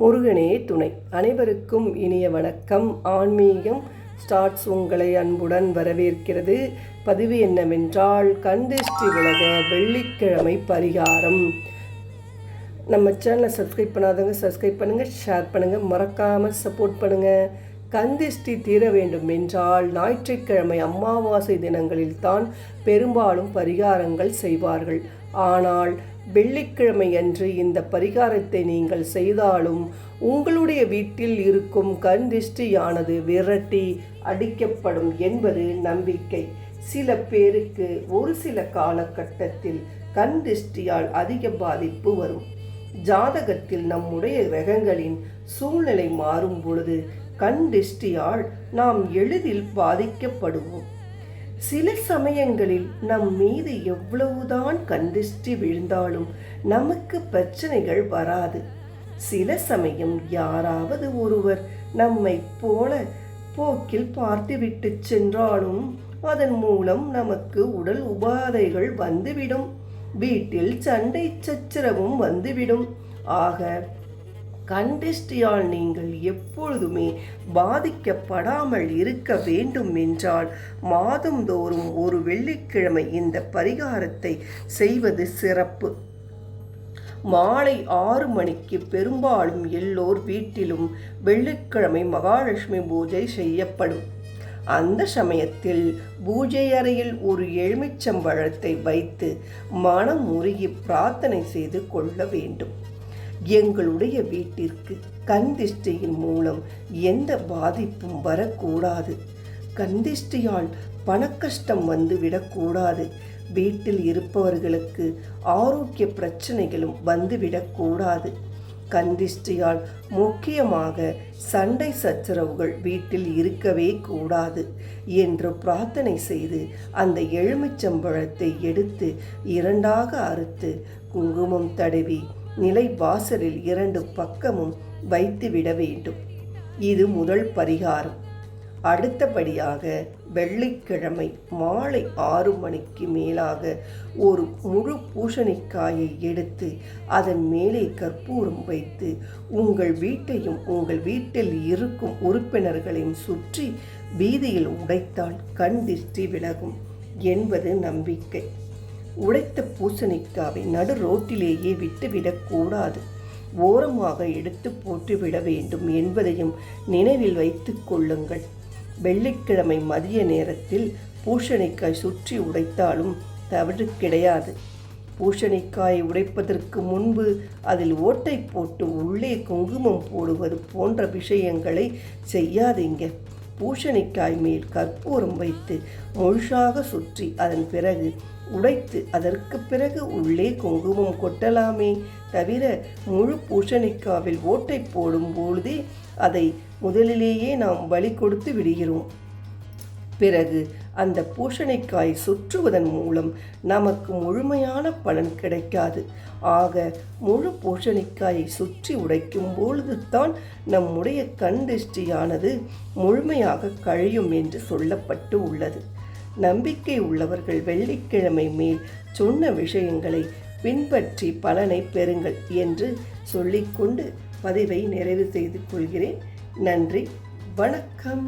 முருகனே துணை. அனைவருக்கும் இனிய வணக்கம். ஆன்மீகம் ஸ்டார்ட்ஸ் உங்களை அன்புடன் வரவேற்கிறது. பதிவு என்னவென்றால் கந்திஷ்டி விலக வெள்ளிக்கிழமை பரிகாரம். நம்ம சேனலை சப்ஸ்கிரைப் பண்ணாதவங்க சப்ஸ்கிரைப் பண்ணுங்கள் ஷேர் பண்ணுங்கள் மறக்காமல் சப்போர்ட் பண்ணுங்கள் கந்திஷ்டி தீர வேண்டும் என்றால் ஞாயிற்றுக்கிழமை அமாவாசை தினங்களில் தான் பெரும்பாலும் பரிகாரங்கள் செய்வார்கள். ஆனால் வெள்ளிக்கிழமை அன்று இந்த பரிகாரத்தை நீங்கள் செய்தாலும் உங்களுடைய வீட்டில் இருக்கும் கந்திஷ்டியானது விரட்டி அடிக்கப்படும் என்பது நம்பிக்கை. சில பேருக்கு ஒரு சில காலகட்டத்தில் கண் திருஷ்டியால் அதிக பாதிப்பு வரும். ஜாதகத்தில் நம்முடைய கிரகங்களின் சூழ்நிலை மாறும் பொழுது கண் திருஷ்டியால் நாம் எளிதில் பாதிக்கப்படுவோம். சில சமயங்களில் நம் மீது எவ்வளவுதான் கந்திஷ்டி விழுந்தாலும் நமக்கு பிரச்சனைகள் வராது. சில சமயம் யாராவது ஒருவர் நம்மை போல போக்கில் பார்த்துவிட்டு சென்றாலும் அதன் மூலம் நமக்கு உடல் உபாதைகள் வந்துவிடும். வீட்டில் சண்டை சச்சரவும் வந்துவிடும். ஆக கண்டிஸ்டியால் நீங்கள் எப்பொழுதுமே பாதிக்கப்படாமல் இருக்க வேண்டும் என்றால் மாதந்தோறும் ஒரு வெள்ளிக்கிழமை இந்த பரிகாரத்தை செய்வது சிறப்பு. மாலை ஆறு மணிக்கு பெரும்பாலும் எல்லோர் வீட்டிலும் வெள்ளிக்கிழமை மகாலட்சுமி பூஜை செய்யப்படும். அந்த சமயத்தில் பூஜை அறையில் ஒரு எலுமிச்சம்பழத்தை வைத்து மனம் உருகி பிரார்த்தனை செய்து கொள்ள வேண்டும். எங்களுடைய வீட்டிற்கு கந்திஷ்டியின் மூலம் எந்த பாதிப்பும் வரக்கூடாது. கந்திஷ்டியால் பணக்கஷ்டம் வந்து விடக்கூடாது வீட்டில் இருப்பவர்களுக்கு ஆரோக்கிய பிரச்சனைகளும் வந்துவிடக்கூடாது கந்திஷ்டியால் முக்கியமாக சண்டை சச்சரவுகள் வீட்டில் இருக்கவே கூடாது என்று பிரார்த்தனை செய்து அந்த எலுமிச்சம்பழத்தை எடுத்து இரண்டாக அறுத்து குங்குமம் தடவி நிலை வாசலில் இரண்டு பக்கமும் வைத்துவிட வேண்டும். இது முதல் பரிகாரம். அடுத்தபடியாக வெள்ளிக்கிழமை மாலை ஆறு மணிக்கு மேலாக ஒரு முழு பூசணிக்காயை எடுத்து அதன் மேலே கற்பூரம் வைத்து உங்கள் வீட்டையும் உங்கள் வீட்டில் இருக்கும் உறுப்பினர்களையும் சுற்றி வீதியில் உடைத்தால் கண் திருஷ்டி விலகும் என்பது நம்பிக்கை. உடைத்த பூசணிக்காவை நடு ரோட்டிலேயே விட்டுவிடக்கூடாது ஓரமாக எடுத்து போட்டுவிட வேண்டும் என்பதையும் நினைவில் வைத்துக் கொள்ளுங்கள். வெள்ளிக்கிழமை மதிய நேரத்தில் பூசணிக்காய் சுற்றி உடைத்தாலும் தவறு கிடையாது. பூசணிக்காயை உடைப்பதற்கு முன்பு அதில் ஓட்டை போட்டு உள்ளே குங்குமம் போடுவது போன்ற விஷயங்களை செய்யாதீங்க. பூஷணிக்காய் மேல் கற்பூரம் வைத்து முழுசாக சுற்றி அதன் பிறகு உடைத்து அதற்கு பிறகு உள்ளே குங்குமம் கொட்டலாமே தவிர முழு பூஷணிக்காவில் ஓட்டை போடும் பொழுதே அதை முதலிலேயே நாம் வழி கொடுத்து விடுகிறோம். பிறகு அந்த பூஷணிக்காய் சுற்றுவதன் மூலம் நமக்கு முழுமையான பலன் கிடைக்காது. ஆக முழு பூஷணிக்காயை சுற்றி உடைக்கும் பொழுதுதான் நம்முடைய கண் திருஷ்டியானது முழுமையாக கழியும் என்று சொல்லப்பட்டு உள்ளது. நம்பிக்கை உள்ளவர்கள் வெள்ளிக்கிழமை மேல் சொன்ன விஷயங்களை பின்பற்றி பலனை பெறுங்கள் என்று சொல்லிக்கொண்டு பதிவை நிறைவு செய்து கொள்கிறேன். நன்றி வணக்கம்.